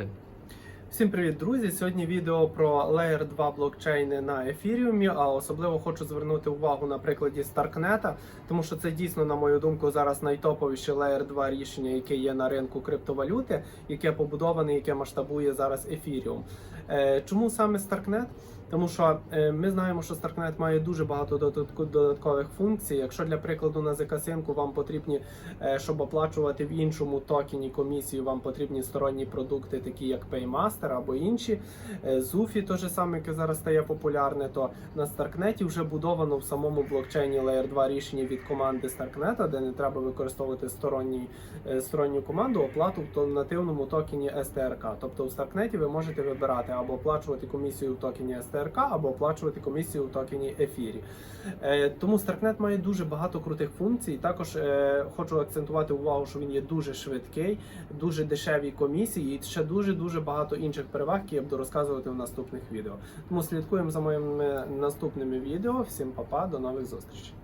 important Всім привіт, друзі! Сьогодні відео про Layer 2 блокчейни на ефіріумі. А особливо хочу звернути увагу на прикладі Старкнета, тому що це дійсно, на мою думку, зараз найтоповіше Layer 2 рішення, яке є на ринку криптовалюти, яке побудоване, яке масштабує зараз ефіріум. Чому саме Starknet? Тому що е, ми знаємо, що Starknet має дуже багато додаткових функцій. Якщо для прикладу на ZK вам потрібні, е, щоб оплачувати в іншому токені комісію, вам потрібні сторонні продукти, такі як Paymaster або інші. Е, Зуфі, то же саме, яке зараз стає популярне, то на Старкнеті вже будовано в самому блокчейні Layer 2 рішення від команди Старкнета, де не треба використовувати сторонній, е, сторонню команду, оплату в нативному токені STRK. Тобто у Старкнеті ви можете вибирати або оплачувати комісію в токені STRK, або оплачувати комісію в токені Ефірі. Е, Тому Starknet має дуже багато крутих функцій. Також е, хочу акцентувати увагу, що він є дуже швидкий, дуже дешеві комісії і ще дуже дуже багато інших переваг, які я буду розказувати в наступних відео. Тому слідкуємо за моїми наступними відео. Всім па-па, до нових зустрічей.